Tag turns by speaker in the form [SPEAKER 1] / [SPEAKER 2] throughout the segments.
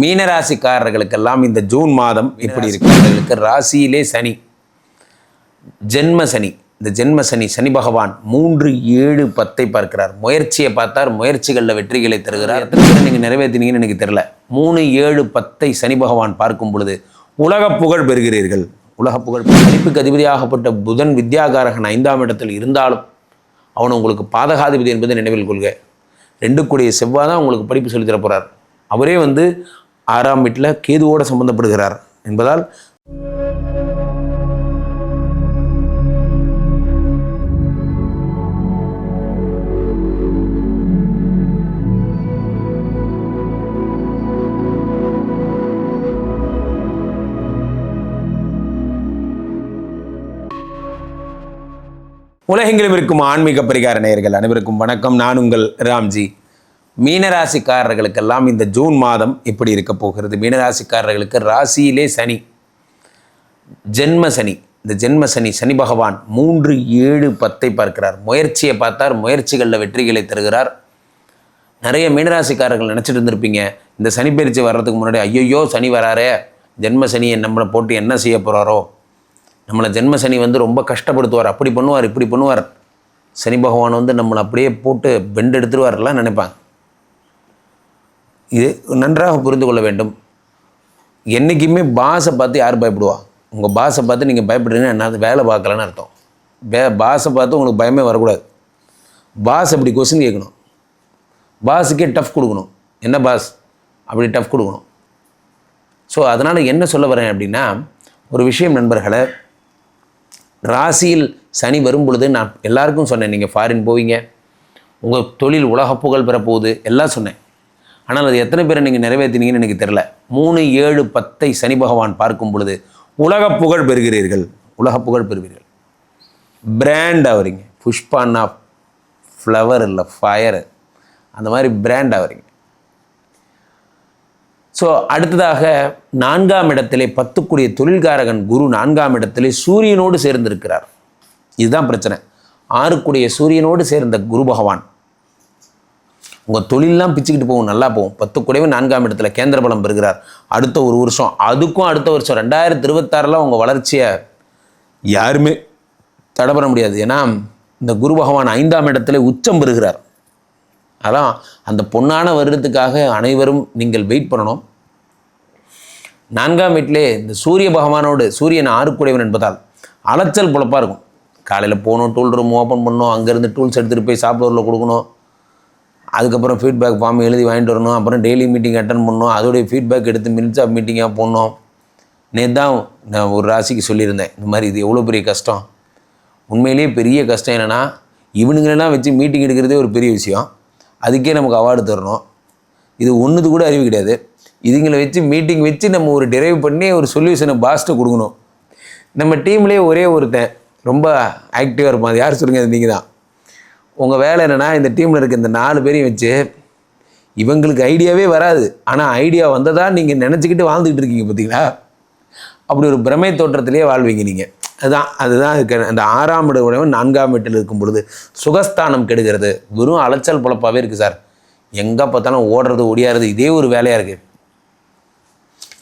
[SPEAKER 1] மீனராசிக்காரர்களுக்கெல்லாம் இந்த ஜூன் மாதம் இப்படி இருக்கிறவர்களுக்கு ராசியிலே சனி. ஜென்ம சனி. இந்த ஜென்ம சனி சனி பகவான் மூன்று ஏழு பத்தை பார்க்கிறார். முயற்சியை பார்த்தார் முயற்சிகளில் வெற்றிகளை தருகிறார். எத்தனை நீங்கள் நிறைவேற்றினீங்கன்னு எனக்கு தெரியல. மூணு ஏழு பத்தை சனி பகவான் பார்க்கும் பொழுது உலக புகழ் பெறுகிறீர்கள். உலக புகழ் படிப்புக்கு அதிபதியாகப்பட்ட புதன் வித்யாகாரகன் ஐந்தாம் இடத்தில் இருந்தாலும் அவன் உங்களுக்கு பாதகாதிபதி என்பதை நினைவில் கொள்க. ரெண்டு கூடிய செவ்வாய் தான் உங்களுக்கு படிப்பு சொல்லித் தரப் போகிறார் அவரே வந்து ஆறாம் வீட்டில் கேதுவோடு சம்பந்தப்படுகிறார் என்பதால் உலகெங்கிலும் இருக்கும் ஆன்மீக பரிகார நேயர்கள் அனைவருக்கும் வணக்கம். நான் உங்கள் ராம்ஜி. மீனராசிக்காரர்களுக்கெல்லாம் இந்த ஜூன் மாதம் இப்படி இருக்க போகிறது. மீனராசிக்காரர்களுக்கு ராசியிலே சனி. ஜென்ம சனி. இந்த ஜென்ம சனி சனி பகவான் மூன்று ஏழு பத்தை பார்க்கிறார். முயற்சியை பார்த்தார் முயற்சிகளில் வெற்றிகளை தருகிறார். நிறைய மீனராசிக்காரர்கள் நினச்சிட்டு இருந்திருப்பீங்க. இந்த சனி பயிற்சி வர்றதுக்கு முன்னாடி ஐயையோ சனி வராரே. ஜென்ம சனியை நம்மளை போட்டு என்ன செய்ய போகிறாரோ நம்மளை ஜென்ம சனி வந்து ரொம்ப கஷ்டப்படுத்துவார். அப்படி பண்ணுவார் இப்படி பண்ணுவார். சனி பகவான் வந்து நம்மளை அப்படியே போட்டு பெண்டு எடுத்துருவார்லாம் நினைப்பாங்க. இது நன்றாக புரிந்து கொள்ள வேண்டும். என்றைக்குமே பாஸை பார்த்து யார் பயப்படுவா? உங்கள் பாஸை பார்த்து நீங்கள் பயப்படுறீங்கன்னா என்ன வேலை பார்க்கலன்னு அர்த்தம். வே பாஸை பார்த்து உங்களுக்கு பயமே வரக்கூடாது. பாஸ் அப்படி கொஸ்டின் கேட்கணும். பாஸுக்கே டஃப் கொடுக்கணும். என்ன பாஸ்? அப்படி டஃப் கொடுக்கணும். ஸோ அதனால் என்ன சொல்ல வரேன் அப்படின்னா ஒரு விஷயம் நண்பர்களை ராசியில் சனி வரும் பொழுது நான் எல்லாருக்கும் சொன்னேன் நீங்கள் ஃபாரின் போவீங்க உங்கள் தொழில் உலக புகழ் பெறப்போகுது எல்லாம் சொன்னேன். ஆனால் அது எத்தனை பேரை நீங்கள் நிறைவேற்றினீங்கன்னு எனக்கு தெரில மூணு ஏழு பத்தை சனி பகவான் பார்க்கும் பொழுது உலக புகழ் பெறுகிறீர்கள். உலக புகழ் பெறுவீர்கள். பிராண்ட் ஆவறீங்க. புஷ்பான்னா ஃப்ளவர் இல்லை ஃபயரு அந்த மாதிரி பிராண்ட் ஆவறீங்க. ஸோ அடுத்ததாக நான்காம் இடத்திலே பத்துக்குரிய தொழில்காரகன் குரு நான்காம் இடத்திலே சூரியனோடு சேர்ந்திருக்கிறார். இதுதான் பிரச்சனை. ஆறுக்குடைய சூரியனோடு சேர்ந்த குரு பகவான். உங்கள் தொழிலெலாம் பிச்சுக்கிட்டு போகும் நல்லா போகும். பத்து கூடவே நான்காம் இடத்துல கேந்திர பலம் பெறுகிறார். அடுத்த ஒரு வருஷம் அதுக்கும் அடுத்த வருஷம். ரெண்டாயிரத்தி இருபத்தாறில் உங்கள் வளர்ச்சியை யாருமே தடை பண்ண முடியாது. ஏன்னா இந்த குரு பகவான் ஐந்தாம் இடத்துல உச்சம் பெறுகிறார். அதான் அந்த பொன்னான வருடத்துக்காக அனைவரும் நீங்கள் வெயிட் பண்ணணும். நான்காம் வீட்டிலே இந்த சூரிய பகவானோடு சூரியன் ஆறுக்குடையவன் என்பதால் அலைச்சல் பொழப்பாக இருக்கும். காலையில் போகணும் டூல் ரூம் ஓப்பன் பண்ணணும் அங்கேருந்து டூல்ஸ் எடுத்துகிட்டு போய் சாப்பிட்றதுல கொடுக்கணும். அதுக்கப்புறம் ஃபீட்பேக் ஃபார்ம் எழுதி வாங்கிட்டு வரணும். அப்புறம் டெய்லி மீட்டிங் அட்டன் பண்ணணும். அதோடைய ஃபீட்பேக் எடுத்து மினிட்ஸ் ஆஃப் மீட்டிங்காக போடணும். நேற்று தான் நான் ஒரு ராசிக்கு சொல்லியிருந்தேன். இந்த மாதிரி இது எவ்வளோ பெரிய கஷ்டம்? உண்மையிலேயே பெரிய கஷ்டம் என்னென்னா இவனுங்களெல்லாம் வச்சு மீட்டிங் எடுக்கிறதே ஒரு பெரிய விஷயம். அதுக்கே நமக்கு அவார்டு தரணும். இது ஒன்றுது கூட அறிவு கிடையாது. இதுங்களை வச்சு மீட்டிங் வச்சு நம்ம ஒரு டிரைவ் பண்ணி ஒரு சொல்யூஷனை பாஸ்ட்டு கொடுக்கணும். நம்ம டீம்லேயே ஒரே ஒருத்தன். ரொம்ப ஆக்டிவாக இருப்பான். அது யார் சொல்லுங்கள் அது நீங்கள் தான் உங்கள் வேலை என்னென்னா இந்த டீமில் இருக்க இந்த நாலு பேரையும் வச்சு இவங்களுக்கு ஐடியாவே வராது. ஆனால் ஐடியா வந்ததா நீங்கள் நினச்சிக்கிட்டு வாழ்ந்துக்கிட்டு இருக்கீங்க பார்த்தீங்களா அப்படி ஒரு பிரமை தோற்றத்திலேயே வாழ்வீங்க நீங்கள் அதுதான் அதுதான் இருக்க அந்த ஆறாம் இட உணவன் நான்காம் வீட்டில் இருக்கும் பொழுது சுகஸ்தானம் கெடுகிறது. வெறும் அலைச்சல் பொழப்பாகவே இருக்குது சார். எங்கே பார்த்தாலும் ஓடுறது ஒடியாறது இதே ஒரு வேலையாக இருக்குது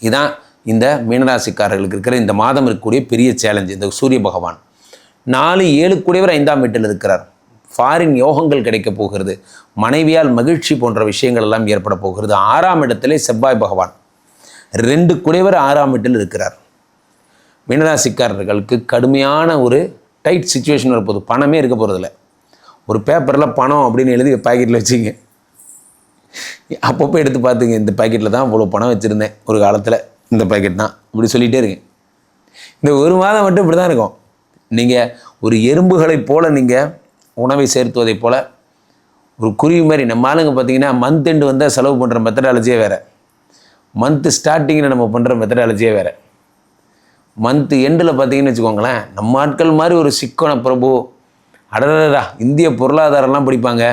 [SPEAKER 1] இதுதான் இந்த மீனராசிக்காரர்களுக்கு இருக்கிற இந்த மாதம் இருக்கக்கூடிய பெரிய சேலஞ்சு இந்த சூரிய பகவான். நாலு ஏழு கூடியவர் ஐந்தாம் வீட்டில் இருக்கிறார். ஃபாரின் யோகங்கள் கிடைக்க போகிறது. மனைவியால் மகிழ்ச்சி போன்ற விஷயங்கள் எல்லாம் ஏற்பட போகிறது. ஆறாம் இடத்திலே செவ்வாய் பகவான். ரெண்டு குடைவர் ஆறாம் வீட்டில் இருக்கிறார். மீனராசிக்காரர்களுக்கு கடுமையான ஒரு டைட் சுச்சுவேஷன் வரப்போகுது. பணமே இருக்க போகிறதில்ல ஒரு பேப்பரில் பணம் அப்படின்னு எழுதி பாக்கெட்டில் வச்சுங்க. அப்பப்போ எடுத்து பார்த்துங்க. இந்த பாக்கெட்டில் தான் இவ்வளோ பணம் வச்சுருந்தேன். ஒரு காலத்தில் இந்த பாக்கெட் தான் இப்படி சொல்லிகிட்டே இருங்க. இந்த ஒரு மாதம் மட்டும் இப்படி தான் இருக்கும். நீங்கள் ஒரு எறும்புகளைப் போல் நீங்கள் உணவை சேர்த்துவதைப் போல் ஒரு குருவி மாதிரி. நம்ம ஆளுங்க பார்த்தீங்கன்னா மந்த் எண்டு வந்தால் செலவு பண்ணுற மெத்தடாலஜியே வேறு. மந்த்து ஸ்டார்டிங்கில் நம்ம பண்ணுற மெத்தடாலஜியே வேறு. மந்த்து எண்டில் பார்த்தீங்கன்னு வச்சுக்கோங்களேன் நம்ம ஆட்கள் மாதிரி ஒரு சிக்கன பிரபு அடடா இந்திய பொருளாதாரம்லாம் படிப்பாங்க.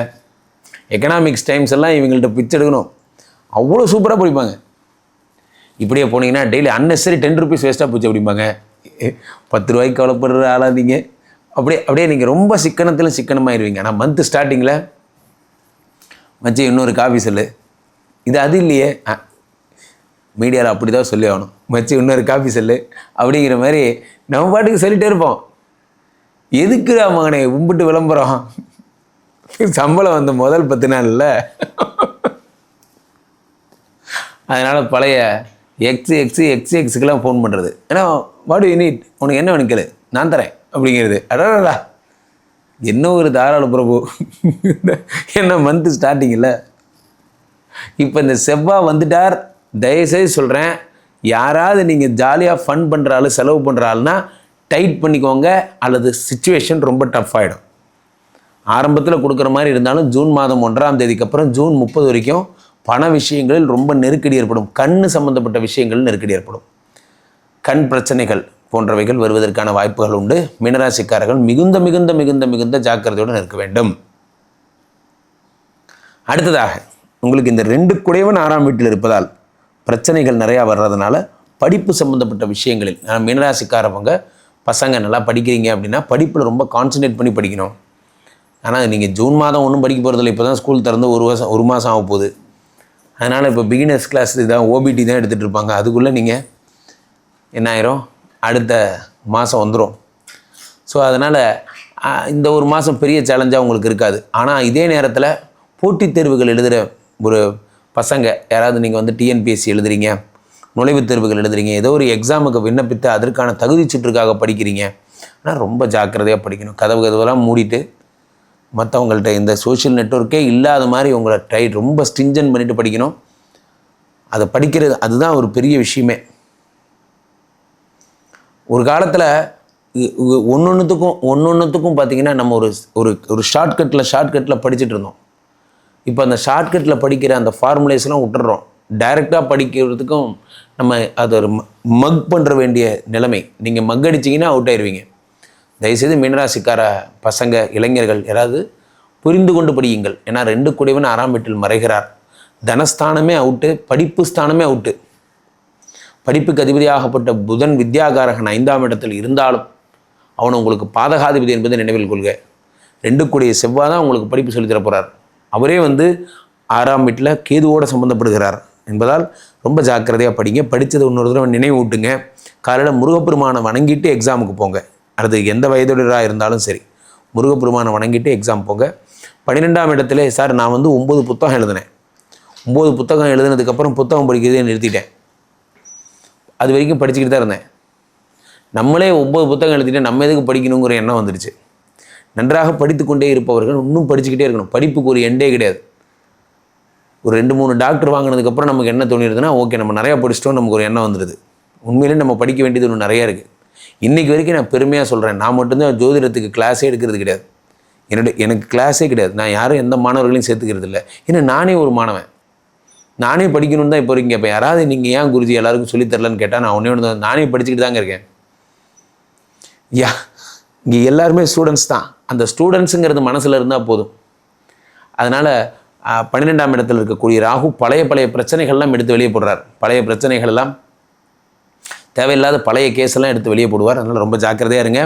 [SPEAKER 1] எக்கனாமிக்ஸ் டைம்ஸ் எல்லாம் இவங்கள்ட்ட பிச்சை எடுக்கணும். அவ்வளோ சூப்பராக படிப்பாங்க. இப்படியே போனீங்கன்னா டெய்லி அன்னெசரி டென் ருபீஸ் வேஸ்ட்டாக போச்சு அப்படிம்பாங்க. பத்து ரூபாய்க்கு கவலைப்படுற ஆளாதீங்க. அப்படியே அப்படியே நீங்கள் ரொம்ப சிக்கனத்தில் சிக்கனமாயிருவீங்க. ஆனால் மந்த்து ஸ்டார்டிங்கில் மச்சி இன்னொரு காஃபி சொல்லு. இது அது இல்லையே. ஆ மீடியாவில் அப்படி தான் சொல்லி ஆகணும். மச்சி இன்னொரு காஃபி செல்லு. அப்படிங்கிற மாதிரி நம்ம பாட்டுக்கு சொல்லிகிட்டே இருப்போம். எதுக்குடா மகனே கும்பிட்டு விளம்பரம்? சம்பளம் வந்த முதல் பத்து நாள்ல. அதனால் பழைய எக்ஸ் எக்ஸு எக்ஸ் எக்ஸுக்கெல்லாம் ஃபோன் பண்ணுறது ஏன்னா வாடு யூனிட் உனக்கு என்ன வேணும் கேளு. நான் தரேன். அப்படிங்கிறது. அடடா என்ன ஒரு தாராள பிரபு. என்ன மந்த் ஸ்டார்டிங்கில் இப்போ இந்த செவ்வாய் வந்துட்டார். தயவுசெய்து சொல்கிறேன் யாராவது நீங்கள் ஜாலியாக ஃபன் பண்ணுற ஆள் செலவு பண்ணுற ஆள்னா டைட் பண்ணிக்கோங்க. அல்லது சுச்சுவேஷன் ரொம்ப டஃப் ஆகிடும் ஆரம்பத்தில் கொடுக்குற மாதிரி இருந்தாலும் ஜூன் மாதம் ஒன்றாம் தேதிக்கு அப்புறம் ஜூன் முப்பது வரைக்கும் பண விஷயங்களில் ரொம்ப நெருக்கடி ஏற்படும். கண் சம்மந்தப்பட்ட விஷயங்கள் நெருக்கடி ஏற்படும். கண் பிரச்சனைகள். போன்றவைகள் வருவதற்கான வாய்ப்புகள் உண்டு. மீனராசிக்காரர்கள் மிகுந்த மிகுந்த மிகுந்த மிகுந்த ஜாக்கிரதையுடன் இருக்க வேண்டும். அடுத்ததாக உங்களுக்கு இந்த ரெண்டு குடையவன் ஆறாம் வீட்டில் இருப்பதால் பிரச்சனைகள் நிறையா வர்றதுனால படிப்பு சம்மந்தப்பட்ட விஷயங்களில் நான் மீனராசிக்காரவங்க பசங்க நல்லா படிக்கிறீங்க அப்படின்னா படிப்பில் ரொம்ப கான்சன்ட்ரேட் பண்ணி படிக்கணும். ஆனால் நீங்கள் ஜூன் மாதம் ஒன்றும் படிக்க போகிறதில்ல இப்போ தான் ஸ்கூல் திறந்து ஒரு வருஷம் ஒரு மாதம் ஆக போகுது. அதனால் இப்போ பிகினர்ஸ் கிளாஸ் இதான் ஓபிடி தான் எடுத்துகிட்டு இருப்பாங்க. அதுக்குள்ளே நீங்கள் என்ன ஆயிரும்? அடுத்த மாதம் வந்துடும் ஸோ அதனால் இந்த ஒரு மாதம் பெரிய சேலஞ்சாக உங்களுக்கு இருக்காது. ஆனால் இதே நேரத்தில் போட்டித் தேர்வுகள் எழுதுகிற ஒரு பசங்க யாராவது நீங்கள் வந்து டிஎன்பிஎஸ்சி எழுதுறீங்க நுழைவுத் தேர்வுகள் எழுதுறீங்க ஏதோ ஒரு எக்ஸாமுக்கு விண்ணப்பித்து அதற்கான தகுதி சுற்றுக்காக படிக்கிறீங்க ஆனால் ரொம்ப ஜாக்கிரதையாக படிக்கணும். கதவு கதவெல்லாம் மூடிட்டு மற்றவங்கள்ட்ட இந்த சோஷியல் நெட்வொர்க்கே இல்லாத மாதிரி உங்களை ட்ரை ரொம்ப ஸ்டிஞ்சன் பண்ணிட்டு படிக்கணும். அதை படிக்கிறது அதுதான் ஒரு பெரிய விஷயமே. ஒரு காலத்தில் ஒன்று ஒன்றுத்துக்கும் ஒன்று ஒன்றுத்துக்கும் பார்த்தீங்கன்னா நம்ம ஒரு ஒரு ஒரு ஷார்ட்கட்டில் ஷார்ட்கட்டில் படிச்சுட்டு இருந்தோம். இப்போ அந்த ஷார்ட்கட்டில் படிக்கிற அந்த ஃபார்முலேஸ்லாம் விட்டுறோம் டைரெக்டாக படிக்கிறதுக்கும் நம்ம அது ஒரு மக் பண்ணுற வேண்டிய நிலைமை. நீங்கள் மக் அடிச்சிங்கன்னா அவுட் ஆயிடுவீங்க தயவுசெய்து மீனராசிக்கார பசங்க இளைஞர்கள் யாராவது புரிந்து கொண்டு படியுங்கள். ஏன்னா ரெண்டு குடைவன் ஆறாம் வீட்டில் மறைகிறார். தனஸ்தானமே அவுட்டு படிப்பு ஸ்தானமே அவுட்டு படிப்புக்கு அதிபதியாகப்பட்ட புதன் வித்யாகாரகன் ஐந்தாம் இடத்தில் இருந்தாலும் அவன் உங்களுக்கு பாதகாதிபதி என்பதை நினைவில் கொள்க. ரெண்டு கூடிய செவ்வாய் தான் உங்களுக்கு படிப்பு சொல்லித் போகிறார் அவரே வந்து ஆறாம் வீட்டில் கேதுவோடு சம்மந்தப்படுகிறார் என்பதால் ரொம்ப ஜாக்கிரதையாக படிங்க. படித்ததை இன்னொரு தடவை நினைவு ஊட்டுங்க காலையில் முருகப்பெருமானை வணங்கிட்டு எக்ஸாமுக்கு போங்க. அது எந்த வயதுடராக இருந்தாலும் சரி. முருகப்பெருமானை வணங்கிட்டு எக்ஸாம் போங்க. பன்னிரெண்டாம் இடத்துல சார் நான் வந்து ஒம்பது புத்தகம் எழுதினேன். ஒம்பது புத்தகம் எழுதுனதுக்கப்புறம் புத்தகம் படிக்கிறதே நிறுத்திட்டேன். அது வரைக்கும் படிச்சுக்கிட்டு தான் இருந்தேன். நம்மளே ஒம்பது புத்தகம் எழுதிட்டு நம்ம எதுக்கு படிக்கணுங்கிற எண்ணம் வந்துடுச்சு நன்றாக படித்துக்கொண்டே இருப்பவர்கள் இன்னும் படிச்சுக்கிட்டே இருக்கணும். படிப்புக்கு ஒரு எண்டே கிடையாது. ஒரு ரெண்டு மூணு டாக்டர் வாங்கினதுக்கப்புறம் நமக்கு என்ன தோணிடுதுன்னா ஓகே நம்ம நிறையா படிச்சிட்டோம் நமக்கு ஒரு எண்ணம் வந்துடுது உண்மையிலே நம்ம படிக்க வேண்டியது ஒன்று நிறையா இருக்குது இன்றைக்கி வரைக்கும் நான் பெருமையாக சொல்கிறேன் நான் மட்டும்தான் ஜோதிடத்துக்கு கிளாஸே எடுக்கிறது கிடையாது. என்னுடைய எனக்கு கிளாஸே கிடையாது. நான் யாரும் எந்த மாணவர்களையும் சேர்த்துக்கிறது இல்லை ஏன்னா நானே ஒரு மாணவன். நானே படிக்கணும்னு தான் இப்போ இருக்கீங்க. இப்போ யாராவது நீங்கள் ஏன் குருஜி எல்லாருக்கும் சொல்லித்தரலன்னு கேட்டால் நான் ஒன்றே ஒன்று நானே படிச்சுக்கிட்டு தாங்க இருக்கேன். யா இங்கே எல்லாருமே ஸ்டூடெண்ட்ஸ் தான். அந்த ஸ்டூடெண்ட்ஸுங்கிறது மனசில் இருந்தால் போதும். அதனால் பன்னிரெண்டாம் இடத்தில் இருக்கக்கூடிய ராகு பழைய பழைய பிரச்சனைகள்லாம் எடுத்து வெளியே போடுறார். பழைய பிரச்சனைகள் எல்லாம் தேவையில்லாத பழைய கேஸ் எல்லாம் எடுத்து வெளியே போடுவார். அதனால் ரொம்ப ஜாக்கிரதையாக இருங்க.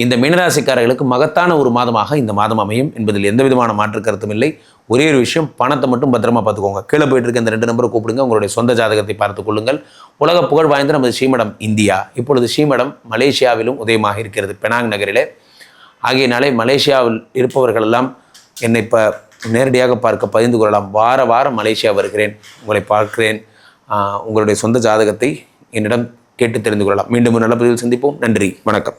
[SPEAKER 1] இந்த மீனராசிக்காரர்களுக்கு மகத்தான ஒரு மாதமாக இந்த மாதம் அமையும் என்பதில் எந்த விதமான மாற்று கருத்தும் இல்லை. ஒரே ஒரு விஷயம் பணத்தை மட்டும் பத்திரமா பார்த்துக்கோங்க. கீழே போயிட்டு இருக்க இந்த ரெண்டு நம்பரை கூப்பிடுங்க. உங்களுடைய சொந்த ஜாதகத்தை பார்த்துக் கொள்ளுங்கள். உலக புகழ் வாய்ந்த நமது ஸ்ரீமடம் இந்தியா. இப்பொழுது ஸ்ரீமடம் மலேசியாவிலும் உதயமாக இருக்கிறது பெனாங் நகரிலே. ஆகையினாலே மலேசியாவில் இருப்பவர்களெல்லாம் என்னை இப்போ நேரடியாக பார்க்க பகிர்ந்து கொள்ளலாம். வார வாரம் மலேசியா வருகிறேன். உங்களை பார்க்கிறேன். உங்களுடைய சொந்த ஜாதகத்தை என்னிடம் கேட்டு தெரிந்து கொள்ளலாம். மீண்டும் ஒரு நல்ல பதிவில் சந்திப்போம். நன்றி. வணக்கம்.